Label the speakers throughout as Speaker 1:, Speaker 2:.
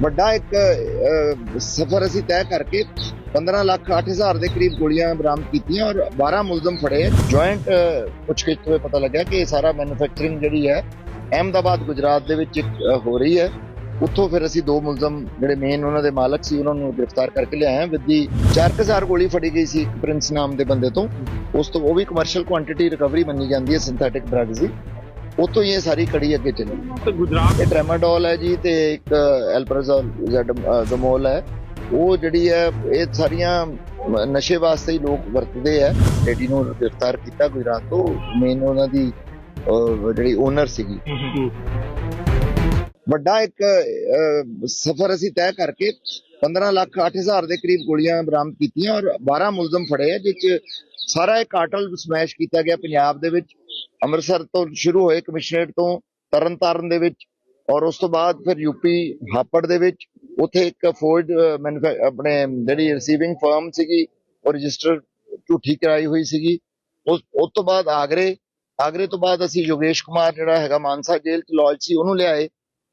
Speaker 1: ਵੱਡਾ ਇੱਕ ਸਫ਼ਰ ਅਸੀਂ ਤੈਅ ਕਰਕੇ 15 ਲੱਖ 8000 ਦੇ ਕਰੀਬ ਗੋਲੀਆਂ ਬਰਾਮਦ ਕੀਤੀਆਂ ਔਰ 12 ਮੁਲਜ਼ਮ ਫੜੇ। ਜੁਆਇੰਟ ਪੁੱਛਗਿੱਛ ਤੋਂ ਇਹ ਪਤਾ ਲੱਗਿਆ ਕਿ ਇਹ ਸਾਰਾ ਮੈਨੂਫੈਕਚਰਿੰਗ ਜਿਹੜੀ ਹੈ ਅਹਿਮਦਾਬਾਦ ਗੁਜਰਾਤ ਦੇ ਵਿੱਚ ਇੱਕ, ਹੋ ਰਹੀ ਹੈ। ਉੱਥੋਂ ਫਿਰ ਅਸੀਂ ਦੋ ਮੁਲਜ਼ਮ ਜਿਹੜੇ ਮੇਨ ਉਹਨਾਂ ਦੇ ਮਾਲਕ ਸੀ ਉਹਨਾਂ ਨੂੰ ਗ੍ਰਿਫਤਾਰ ਕਰਕੇ ਲਿਆਏ ਹਾਂ। ਵਿੱਦੀ 4000 ਗੋਲੀ ਫੜੀ ਗਈ ਸੀ ਇੱਕ ਪ੍ਰਿੰਸ ਨਾਮ ਦੇ ਬੰਦੇ ਤੋਂ। ਉਸ ਤੋਂ ਉਹ ਵੀ ਕਮਰਸ਼ੀਅਲ ਕੁਆਂਟੀਟੀ ਰਿਕਵਰੀ ਮੰਨੀ ਜਾਂਦੀ ਹੈ ਸਿੰਥੈਟਿਕ ਡਰੱਗਸ ਦੀ ਉੱਥੋਂ ਹੀ ਇਹ ਸਾਰੀ ਕੜੀ ਅੱਗੇ ਚੱਲੀ।
Speaker 2: ਤੇ ਗੁਜਰਾਤ?
Speaker 1: ਇਹ ਟ੍ਰੈਮਾਡੋਲ ਹੈ ਜੀ ਤੇ ਇੱਕ ਐਲਪਰਾਜ਼ੋਲ ਹੈ। ਉਹ ਜਿਹੜੀ ਹੈ ਇਹ ਸਾਰੀਆਂ ਨਸ਼ੇ ਵਾਸਤੇ ਹੀ ਲੋਕ ਵਰਤਦੇ ਆ ਲੇਡੀ ਨੂੰ ਗ੍ਰਿਫਤਾਰ ਕੀਤਾ ਗੁਜਰਾਤ ਤੋਂ। ਮੇਨ ਉਹਨਾਂ ਦੀ ਜਿਹੜੀ ਓਨਰ ਸੀਗੀ। ਵੱਡਾ ਇੱਕ ਸਫ਼ਰ ਅਸੀਂ ਤੈਅ ਕਰਕੇ 15 ਲੱਖ 8000 ਦੇ ਕਰੀਬ ਗੋਲੀਆਂ ਬਰਾਮਦ ਕੀਤੀਆਂ ਔਰ 12 ਮੁਲਜ਼ਮ ਫੜੇ ਆ ਜਿਸ 'ਚ ਸਾਰਾ ਇਹ ਕਾਟਲ ਸਮੈਸ਼ ਕੀਤਾ ਗਿਆ ਪੰਜਾਬ ਦੇ ਵਿੱਚ। ਅੰਮ੍ਰਿਤਸਰ ਤੋਂ ਸ਼ੁਰੂ ਹੋਏ ਕਮਿਸ਼ਨਰੇਟ ਤੋਂ ਤਰਨਤਾਰਨ ਦੇ ਵਿੱਚ ਔਰ ਉਸ ਤੋਂ ਬਾਅਦ ਫਿਰ ਯੂਪੀ ਹਾਪੜ ਦੇ ਵਿੱਚ। ਉੱਥੇ ਇੱਕ ਫੋਰਡ ਆਪਣੇ ਜਿਹੜੀ ਰਿਸੀਵਿੰਗ ਫਰਮ ਸੀਗੀ ਉਹ ਰਜਿਸਟਰ ਝੂਠੀ ਕਰਾਈ ਹੋਈ ਸੀਗੀ। ਉਸ ਉਸ ਤੋਂ ਬਾਅਦ ਆਗਰੇ ਆਗਰੇ ਤੋਂ ਬਾਅਦ ਅਸੀਂ ਯੋਗੇਸ਼ ਕੁਮਾਰ ਜਿਹੜਾ ਹੈਗਾ ਮਾਨਸਾ ਜੇਲ੍ਹ ਚ ਲੌਜ ਸੀ ਉਹਨੂੰ ਲਿਆਏ।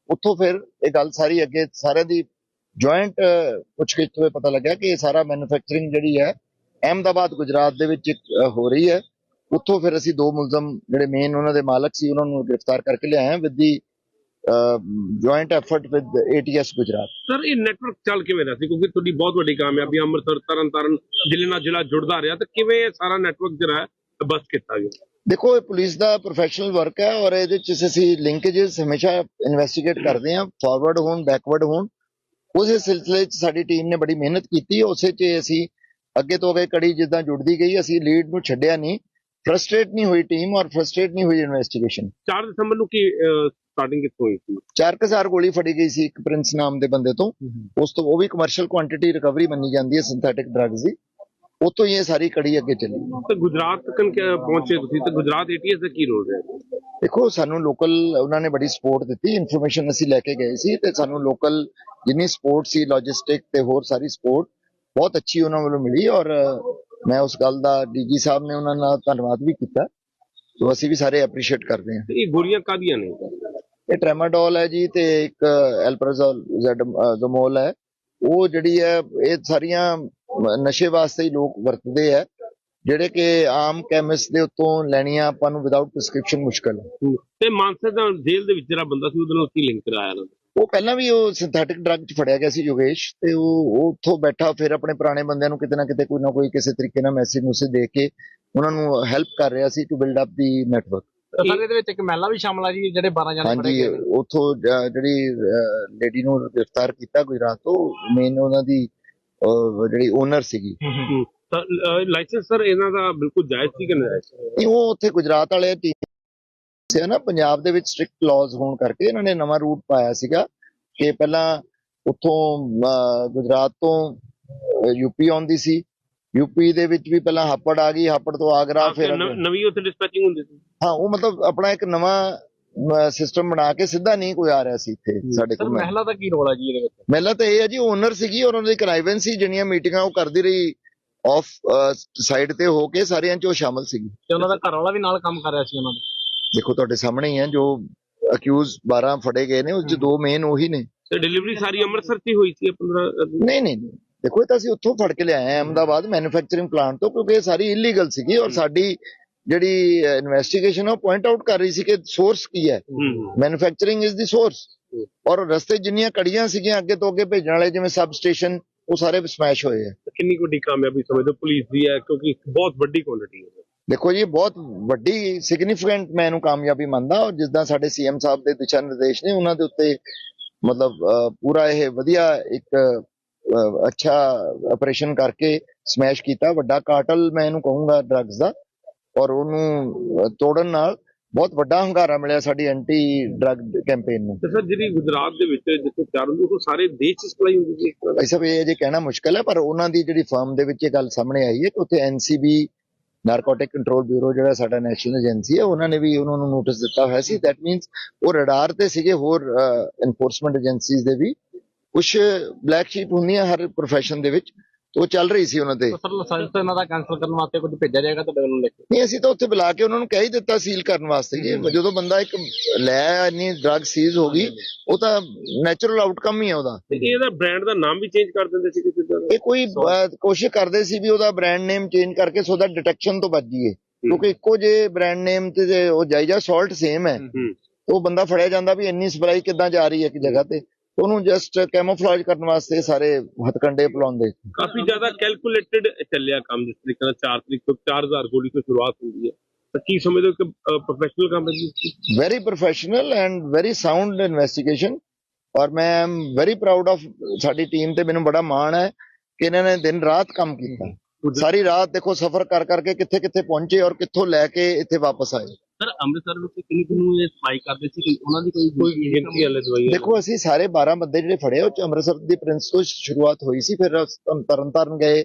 Speaker 1: ਉੱਥੋਂ ਫਿਰ ਇਹ ਗੱਲ ਸਾਰੀ ਅੱਗੇ ਸਾਰਿਆਂ ਦੀ ਜੁਆਇੰਟ ਪੁੱਛਗਿੱਛ ਤੋਂ ਪਤਾ ਲੱਗਿਆ ਕਿ ਇਹ ਸਾਰਾ ਮੈਨੂਫੈਕਚਰਿੰਗ ਜਿਹੜੀ ਹੈ ਅਹਿਮਦਾਬਾਦ ਗੁਜਰਾਤ ਦੇ ਵਿੱਚ ਇੱਕ, ਹੋ ਰਹੀ ਹੈ। ਉੱਥੋਂ ਫਿਰ ਅਸੀਂ ਦੋ ਮੁਲਜ਼ਮ ਜਿਹੜੇ ਮੇਨ ਉਹਨਾਂ ਦੇ ਮਾਲਕ ਸੀ ਉਹਨਾਂ ਨੂੰ ਗ੍ਰਿਫਤਾਰ ਕਰਕੇ ਲਿਆਏ with the joint effort with ATS Gujarat
Speaker 2: sir ਇਹ ਨੈਟਵਰਕ ਚੱਲ ਕਿਵੇਂ ਰਿਹਾ ਸੀ? ਕਿਉਂਕਿ ਤੁਹਾਡੀ ਬਹੁਤ ਵੱਡੀ ਕਾਮਯਾਬੀ ਅੰਮ੍ਰਿਤਸਰ ਤਰਨਤਾਰਨ ਜ਼ਿਲ੍ਹੇ ਨਾਲ ਜ਼ਿਲ੍ਹਾ ਜੁੜਦਾ ਰਿਹਾ ਤੇ ਕਿਵੇਂ ਇਹ ਸਾਰਾ ਨੈਟਵਰਕ ਜਿਹੜਾ ਹੈ ਬਸ ਕੀਤਾ ਗਿਆ?
Speaker 1: ਦੇਖੋ ਇਹ ਪੁਲਿਸ ਦਾ ਪ੍ਰੋਫੈਸ਼ਨਲ ਵਰਕ ਹੈ ਔਰ ਇਹਦੇ ਚ ਅਸੀਂ ਲਿੰਕੇजेस ਹਮੇਸ਼ਾ ਇਨਵੈਸਟੀਗੇਟ ਕਰਦੇ ਹਾਂ ਫਾਰਵਰਡ ਹੋਣ ਬੈਕਵਰਡ ਹੋਣ। ਉਸੇ ਸਿਲਸਿਲੇ ਚ ਸਾਡੀ ਟੀਮ ਨੇ ਬੜੀ ਮਿਹਨਤ ਕੀਤੀ ਉਸੇ ਚ ਅਸੀਂ ਅੱਗੇ ਤੋਂ ਅੱਗੇ ਕੜੀ ਜਿੱਦਾਂ ਜੁੜਦੀ ਗਈ ਅਸੀਂ ਲੀਡ ਨੂੰ ਛੱਡਿਆ ਨਹੀਂ। ਫਰਸਟ੍ਰੇਟ ਨਹੀਂ ਹੋਈ ਟੀਮ ਔਰ ਫਰਸਟ੍ਰੇਟ ਨਹੀਂ ਹੋਈ ਇਨਵੈਸਟੀਗੇਸ਼ਨ
Speaker 2: 4 ਦਸੰਬਰ ਨੂੰ ਕੀ ਸਟਾਰਟਿੰਗ ਕਿੱਥੋਂ ਹੋਈ ਸੀ
Speaker 1: 4000 ਗੋਲੀ ਫੜੀ ਗਈ ਸੀ ਇੱਕ ਪ੍ਰਿੰਸ ਨਾਮ ਦੇ ਬੰਦੇ ਤੋਂ ਉਸ ਤੋਂ ਉਹ ਵੀ ਕਮਰਸ਼ੀਅਲ ਕੁਆਂਟੀਟੀ ਰਿਕਵਰੀ ਮੰਨੀ ਜਾਂਦੀ ਹੈ ਸਿੰਥੈਟਿਕ ਡਰੱਗਸ ਦੀ ਉੱਥੋਂ ਹੀ ਇਹ ਸਾਰੀ ਕੜੀ ਅੱਗੇ ਚੱਲੀ
Speaker 2: ਤੇ ਗੁਜਰਾਤ ਤੱਕ ਪਹੁੰਚੇ ਤੁਸੀਂ ਤੇ ਗੁਜਰਾਤ ਏਟੀਐਸ ਦਾ ਕੀ ਰੋਲ ਰਿਹਾ
Speaker 1: ਦੇਖੋ ਸਾਨੂੰ ਲੋਕਲ ਉਹਨਾਂ ਨੇ ਬੜੀ ਸਪੋਰਟ ਦਿੱਤੀ ਇਨਫੋਰਮੇਸ਼ਨ ਅਸੀਂ ਲੈ ਕੇ ਗਏ ਸੀ ਤੇ ਸਾਨੂੰ ਲੋਕਲ ਜਿੰਨੀ ਸਪੋਰਟ ਸੀ ਲੌਜਿਸਟਿਕ ਤੇ ਹੋਰ ਸਾਰੀ ਸਪੋਰਟ ਬਹੁਤ ਅੱਛੀ ਉਹਨਾਂ ਵੱਲੋਂ ਮਿਲੀ ਔਰ ਮੈਂ ਉਸ ਗੱਲ ਦਾ ਡੀਜੀ ਸਾਹਿਬ ਨੇ ਉਹਨਾਂ ਨਾਲ ਧੰਨਵਾਦ ਵੀ ਕੀਤਾ। ਸੋ ਅਸੀਂ ਵੀ ਸਾਰੇ ਐਪਰੀਸ਼ੀਏਟ ਕਰਦੇ ਹਾਂ।
Speaker 2: ਇਹ ਗੋਲੀਆਂ ਕਾਦੀਆਂ ਨੇ?
Speaker 1: ਇਹ ਟ੍ਰੈਮਾਡੋਲ ਹੈ ਜੀ ਤੇ ਇੱਕ ਐਲਪਰਾਜ਼ੋਲ ਜ਼ਮੋਲ ਹੈ। ਉਹ ਜਿਹੜੀ ਹੈ ਇਹ ਸਾਰੀਆਂ ਨਸ਼ੇ ਵਾਸਤੇ ਹੀ ਲੋਕ ਵਰਤਦੇ ਆ ਜਿਹੜੇ ਕਿ ਆਮ ਕੈਮਿਸਟ ਦੇ ਉੱਤੋਂ ਲੈਣੀਆਂ ਆਪਾਂ ਨੂੰ ਵਿਦਆਊਟ ਪ੍ਰੈਸਕ੍ਰਿਪਸ਼ਨ ਮੁਸ਼ਕਲ ਹੈ।
Speaker 2: ਤੇ ਮਾਨਸਾ ਦਾ ਜੇਲ੍ਹ ਦੇ ਵਿੱਚ ਜਿਹੜਾ ਬੰਦਾ ਸੀ ਉਹਦੇ ਨਾਲ ਕੀ ਲਿੰਕ ਕਰਾਇਆ ਨੇ
Speaker 1: ਉਹ ਪਹਿਲਾਂ ਵੀ ਉਹ ਸਿੰਥੈਟਿਕ ਡਰੱਗ 'ਚ ਫੜਿਆ ਗਿਆ ਸੀ ਯੋਗੇਸ਼ ਤੇ ਉਹ ਉੱਥੋਂ ਬੈਠਾ ਫਿਰ ਆਪਣੇ ਪੁਰਾਣੇ ਬੰਦਿਆਂ ਨੂੰ ਕਿਤੇ ਨਾ ਕਿਤੇ ਕੋਈ ਨਾ ਕੋਈ ਕਿਸੇ ਤਰੀਕੇ ਨਾਲ ਮੈਸੇਜ ਮੈਸੇਜ ਦੇ ਕੇ ਉਹਨਾਂ ਨੂੰ ਹੈਲਪ ਕਰ ਰਿਹਾ ਸੀ to build up the network
Speaker 3: sir ਇਹਦੇ ਵਿੱਚ ਇੱਕ ਮਹਿਲਾ ਵੀ ਸ਼ਾਮਲ ਆ ਜੀ ਜਿਹੜੇ 12 ਜਣੇ ਫੜੇ
Speaker 1: ਹਾਂਜੀ
Speaker 3: ਗਏ।
Speaker 1: ਉੱਥੋਂ ਜਿਹੜੀ ਲੇਡੀ ਨੂੰ ਗ੍ਰਿਫਤਾਰ ਕੀਤਾ ਗੁਜਰਾਤ ਤੋਂ ਮੇਨ ਉਹਨਾਂ ਦੀ ਜਿਹੜੀ ਓਨਰ ਸੀਗੀ।
Speaker 2: ਤਾਂ ਲਾਇਸੈਂਸ ਸਰ ਇਹਨਾਂ ਦਾ ਬਿਲਕੁਲ ਜਾਇਜ਼ ਸੀ ਕਿ ਨਾਜਾਇਜ਼?
Speaker 1: ਉਹ ਉੱਥੇ ਗੁਜਰਾਤ ਵਾਲੇ ਸੀ ਨਾ ਪੰਜਾਬ ਦੇ ਵਿੱਚ ਸਟ੍ਰਿਕਟ ਲਾਜ਼ ਹੋਣ ਕਰਕੇ ਇਹਨਾਂ ਨੇ ਨਵਾਂ ਰੂਟ ਪਾਇਆ ਸੀਗਾ ਕਿ ਪਹਿਲਾਂ ਉੱਥੋਂ ਗੁਜਰਾਤ ਤੋਂ ਯੂਪੀ ਆਉਂਦੀ ਸੀ। ਯੂਪੀ ਦੇ ਵਿੱਚ ਵੀ ਪਹਿਲਾਂ ਹਾਪੜ ਆ ਗਈ ਹਾਪੜ ਤੋਂ ਆਗਰਾ ਫਿਰ
Speaker 2: ਨਵੀਂ ਉੱਥੇ ਡਿਸਪੈਚਿੰਗ ਹੁੰਦੀ ਸੀ।
Speaker 1: ਹਾਂ ਉਹ ਮਤਲਬ ਆਪਣਾ ਇੱਕ ਨਵਾਂ ਸਿਸਟਮ ਬਣਾ ਕੇ ਸਿੱਧਾ ਨਹੀਂ ਕੋਈ ਆ ਰਿਹਾ ਸੀ ਇੱਥੇ ਸਾਡੇ ਕੋਲ।
Speaker 3: ਮਹਿਲਾ ਦਾ ਕੀ ਰੋਲ ਆ ਜੀ ਇਹਦੇ ਵਿੱਚ?
Speaker 1: ਮਹਿਲਾ ਤਾਂ ਇਹ ਹੈ ਜੀ ਓਨਰ ਸੀਗੀ ਔਰ ਉਹਨਾਂ ਦੀ ਕਨਾਈਵਨ ਸੀ ਜਿਹੜੀਆਂ ਮੀਟਿੰਗਾਂ ਉਹ ਕਰਦੀ ਰਹੀ ਆਫ ਸਾਈਡ ਤੇ ਹੋ ਕੇ ਸਾਰਿਆਂ ਚ ਉਹ ਸ਼ਾਮਲ ਸੀਗੀ।
Speaker 3: ਤੇ ਉਹਨਾਂ ਦਾ ਘਰ ਵਾਲਾ ਵੀ ਨਾਲ ਕੰਮ ਕਰ ਰਿਹਾ ਸੀ ਉਹਨਾਂ ਦਾ?
Speaker 1: ਦੇਖੋ ਤੁਹਾਡੇ ਸਾਹਮਣੇ ਹੀ ਹੈ ਜੋ ਅਕਿਊਜ਼ 12 ਫੜੇ ਗਏ ਨੇ ਉਸ ਚ ਦੋ ਮੇਨ ਉਹੀ ਨੇ।
Speaker 2: ਤੇ ਡਿਲੀਵਰੀ ਸਾਰੀ ਅੰਮ੍ਰਿਤਸਰ ਹੀ ਹੋਈ ਸੀ 15
Speaker 1: ਨਹੀਂ ਨਹੀਂ ਨਹੀਂ। ਦੇਖੋ ਇਹ ਤਾਂ ਅਸੀਂ ਉੱਥੋਂ ਫੜ ਕੇ ਲਿਆਏ ਆ ਅਹਿਮਦਾਬਾਦ ਮੈਨੂਫੈਕਚਰਿੰਗ ਪਲਾਂਟ ਤੋਂ ਕਿਉਂਕਿ ਇਹ ਸਾਰੀ ਇਲੀਗਲ ਸੀਗੀ ਔਰ ਸਾਡੀ ਜਿਹੜੀ ਇਨਵੈਸਟੀਗੇਸ਼ਨ ਉਹ ਪੁਆਇੰਟ ਆਊਟ ਕਰ ਰਹੀ ਸੀ ਕਿ ਸੋਰਸ ਕੀ ਹੈ। ਮੈਨੂਫੈਕਚਰਿੰਗ ਇਜ਼ ਦੀ ਸੋਰਸ ਔਰ ਰਸਤੇ ਜਿੰਨੀਆਂ ਕੜੀਆਂ ਸੀਗੀਆਂ ਅੱਗੇ ਤੋਂ ਅੱਗੇ ਭੇਜਣ ਵਾਲੇ ਜਿਵੇਂ ਸਬ ਸਟੇਸ਼ਨ ਉਹ ਸਾਰੇ ਸਮੈਸ਼ ਹੋਏ ਆ।
Speaker 2: ਕਿੰਨੀ ਕੁ ਵੱਡੀ ਕਾਮਯਾਬੀ ਸਮਝਦੇ ਪੁਲਿਸ ਦੀ ਹੈ ਕਿਉਂਕਿ ਬਹੁਤ ਵੱਡੀ ਕੁਆਂਟੀਟੀ ਹੈ।
Speaker 1: ਦੇਖੋ ਜੀ ਬਹੁਤ ਵੱਡੀ ਸਿਗਨੀਫੀਕੈਂਟ ਮੈਂ ਇਹਨੂੰ ਕਾਮਯਾਬੀ ਮੰਨਦਾ ਔਰ ਜਿੱਦਾਂ ਸਾਡੇ ਸੀਐਮ ਸਾਹਿਬ ਦੇ ਦਿਸ਼ਾ ਨਿਰਦੇਸ਼ ਨੇ ਉਹਨਾਂ ਦੇ ਉੱਤੇ ਮਤਲਬ ਪੂਰਾ ਇਹ ਵਧੀਆ ਇੱਕ ਅੱਛਾ ਆਪਰੇਸ਼ਨ ਕਰਕੇ ਸਮੈਸ਼ ਕੀਤਾ। ਵੱਡਾ ਕਾਟਲ ਮੈਂ ਇਹਨੂੰ ਕਹੂੰਗਾ ਡਰੱਗਸ ਦਾ ਔਰ ਉਹਨੂੰ ਤੋੜਨ ਨਾਲ ਬਹੁਤ ਵੱਡਾ ਹੰਗਾਰਾ ਮਿਲਿਆ ਸਾਡੀ ਐਂਟੀ ਡਰੱਗ ਕੈਂਪੇਨ ਨੂੰ।
Speaker 2: ਸਰ ਜਿਹੜੀ ਗੁਜਰਾਤ ਦੇ ਵਿੱਚ ਜਿੱਥੇ ਚਾਰ ਉਹ ਸਾਰੇ ਦੇਸ਼ 'ਚ ਸਪਲਾਈ ਹੁੰਦੀ ਤਰ੍ਹਾਂ
Speaker 1: ਭਾਈ ਸਾਹਿਬ ਇਹ ਜੇ ਕਹਿਣਾ ਮੁਸ਼ਕਲ ਹੈ ਪਰ ਉਹਨਾਂ ਦੀ ਜਿਹੜੀ ਫਰਮ ਦੇ ਵਿੱਚ ਇਹ ਗੱਲ ਸਾਹਮਣੇ ਆਈ ਹੈ ਕਿ ਉੱਥੇ ਐਨਸੀਬੀ ਨਾਰਕੋਟਿਕ ਕੰਟਰੋਲ ਬਿਊਰੋ ਜਿਹੜਾ ਸਾਡਾ ਨੈਸ਼ਨਲ ਏਜੰਸੀ ਹੈ, ਉਹਨਾਂ ਨੇ ਵੀ ਉਹਨਾਂ ਨੂੰ ਨੋਟਿਸ ਦਿੱਤਾ ਹੋਇਆ ਸੀ। ਦੈਟ ਮੀਨਸ ਉਹ ਰਡਾਰ ਤੇ ਸੀਗੇ, ਹੋਰ ਐਨਫੋਰਸਮੈਂਟ ਏਜੰਸੀਜ਼ ਦੇ ਵੀ। ਕੁਝ ਬਲੈਕ ਸ਼ੀਪ ਹੁੰਦੀਆਂ ਹਰ profession ਦੇ ਵਿੱਚ। ਉਹ ਚੱਲ ਰਹੀ ਸੀ ਉਹਨਾਂ ਤੇ।
Speaker 3: ਸਰ ਲਾਇਸੈਂਸ ਇਹਨਾਂ ਦਾ ਕੈਂਸਲ ਕਰਨ ਵਾਸਤੇ ਕੁਝ ਭੇਜਿਆ ਜਾਏਗਾ ਤੁਹਾਡੇ ਵੱਲੋਂ ਲਿਖ ਕੇ।
Speaker 1: ਨਹੀਂ ਅਸੀਂ ਤਾਂ ਉੱਥੇ ਬੁਲਾ ਕੇ ਉਹਨਾਂ ਨੂੰ ਕਹਿ ਹੀ ਦਿੱਤਾ ਸੀਲ ਕਰਨ ਵਾਸਤੇ ਜੀ ਜਦੋਂ ਬੰਦਾ ਇੱਕ ਲੈ ਇੰਨੀ ਡਰਗ ਸੀਜ਼ ਹੋ ਗਈ ਉਹ ਤਾਂ ਨੈਚੁਰਲ ਆਊਟਕਮ ਹੀ ਹੈ ਉਹਦਾ।
Speaker 2: ਤੇ ਇਹਦਾ ਬ੍ਰਾਂਡ ਦਾ ਨਾਮ ਵੀ ਚੇਂਜ ਕਰ ਦਿੰਦੇ ਸੀ ਕਿਸੇ ਤਰ੍ਹਾਂ।
Speaker 1: ਇਹ ਕੋਈ ਅਹ, ਕੋਸ਼ਿਸ਼ ਕਰਦੇ ਸੀ ਵੀ ਉਹਦਾ ਬ੍ਰਾਂਡ ਨੇਮ ਚੇਂਜ ਕਰਕੇ ਸੋ ਦਾ ਡਿਟੈਕਸ਼ਨ ਤੋਂ ਬਚ ਜਾਈਏ। ਕਿਉਂਕਿ ਇੱਕੋ ਜੇ ਬ੍ਰਾਂਡ ਨੇਮ ਤੇ ਜੇ ਉਹ ਜਾਈਜਾ ਸਾਲਟ ਸੇਮ ਹੈ।
Speaker 2: ਹੂੰ।
Speaker 1: ਉਹ ਬੰਦਾ ਫੜਿਆ ਜਾਂਦਾ ਵੀ ਇੰਨੀ ਸਪਲਾਈ ਕਿੱਦਾਂ ਜਾ ਰਹੀ ਹੈ ਇੱਕ ਜਗ੍ਹਾ ਤੇ। ਉਹਨੂੰ ਜਸਟ ਕੈਮੋਫਲਾਜ ਕਰਨ ਵਾਸਤੇ ਸਾਰੇ ਹਥਕੰਡੇ ਪਲਾਉਂਦੇ
Speaker 2: ਕਾਫੀ ਜ਼ਿਆਦਾ ਕੈਲਕੂਲੇਟਡ ਚੱਲਿਆ ਕੰਮ ਜਿਸ ਤਰੀਕੇ ਨਾਲ 4 ਤਰੀਕ ਤੋਂ 4000 ਗੋਲੀ ਤੋਂ ਸ਼ੁਰੂਆਤ ਹੁੰਦੀ ਹੈ। ਤਾਂ ਕੀ ਸਮਝਦੇ ਹੋ ਕਿ ਪ੍ਰੋਫੈਸ਼ਨਲ ਕੰਮ ਹੈ ਜੀ
Speaker 1: very professional and very sound investigation ਔਰ ਮੈਂ ਐਮ ਵੈਰੀ ਪ੍ਰਾਊਡ ਆਫ ਸਾਡੀ ਟੀਮ ਤੇ ਮੈਨੂੰ ਬੜਾ ਮਾਣ ਹੈ ਕਿ ਇਹਨਾਂ ਨੇ ਦਿਨ ਰਾਤ ਕੰਮ ਕੀਤਾ। ਸਾਰੀ ਰਾਤ ਦੇਖੋ ਸਫ਼ਰ ਕਰ ਕਰਕੇ ਕਿੱਥੇ ਕਿੱਥੇ ਪਹੁੰਚੇ ਔਰ ਕਿੱਥੋਂ ਲੈ ਕੇ ਇੱਥੇ ਵਾਪਸ ਆਏ।
Speaker 3: ਸਰ ਅੰਮ੍ਰਿਤਸਰ ਵਿੱਚ ਕਿੰਨੀ ਕਿੰਨੂੰ ਇਹ ਸਪਲਾਈ ਕਰਦੇ ਸੀ? ਉਹਨਾਂ ਦੀ ਕੋਈ
Speaker 2: ਕੋਈ ਗਿਣਤੀ ਵਾਲੇ ਦਵਾਈਆਂ
Speaker 1: ਦੇਖੋ ਅਸੀਂ ਸਾਰੇ 12 ਬੰਦੇ ਜਿਹੜੇ ਫੜੇ ਉਹ ਅੰਮ੍ਰਿਤਸਰ ਦੀ ਪ੍ਰਿੰਸ ਤੋਂ ਸ਼ੁਰੂਆਤ ਹੋਈ ਸੀ ਫਿਰ ਅਸੀਂ ਤਰਨਤਾਰਨ ਗਏ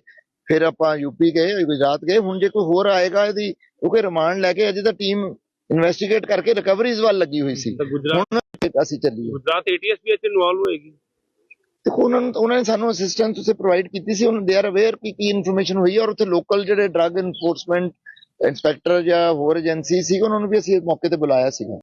Speaker 1: ਫਿਰ ਆਪਾਂ ਯੂਪੀ ਗਏ ਗੁਜਰਾਤ ਗਏ ਹੁਣ ਜੇ ਕੋਈ ਹੋਰ ਆਏਗਾ ਇਹਦੀ ਕਿਉਂਕਿ ਰਿਮਾਂਡ ਲੈ ਕੇ ਅਜੇ ਤਾਂ ਟੀਮ ਇਨਵੈਸਟੀਗੇਟ ਕਰਕੇ ਰਿਕਵਰੀਜ਼ ਵੱਲ ਲੱਗੀ ਹੋਈ ਸੀ। ਹੁਣ ਅਸੀਂ ਚੱਲੀਏ।
Speaker 2: ਗੁਜਰਾਤ ਏਟੀਐਸ ਵੀ ਇੱਥੇ ਇਨਵੋਲਵ ਹੋਏਗੀ?
Speaker 1: ਦੇਖੋ ਉਹਨਾਂ ਨੂੰ ਉਹਨਾਂ ਨੇ ਸਾਨੂੰ ਅਸਿਸਟੈਂਸ ਉਸੇ ਪ੍ਰੋਵਾਈਡ ਕੀਤੀ ਸੀ ਉਹਨਾਂ ਦੇ ਆਰ ਅਵੇਅਰ ਕਿ ਕੀ ਇਨਫੋਰਮੇਸ਼ਨ ਹੋਈ ਹੈ ਔਰ ਉੱਥੇ ਲੋਕਲ ਜਿਹੜੇ ਡਰੱਗ ਇਨਫੋਰਸਮੈਂਟ ਇੰਸਪੈਕਟਰ ਜਾਂ ਹੋਰ ਏਜੰਸੀ ਸੀ ਉਹਨਾਂ ਨੂੰ ਵੀ ਅਸੀਂ ਮੌਕੇ ਤੇ ਬੁਲਾਇਆ ਸੀਗਾ।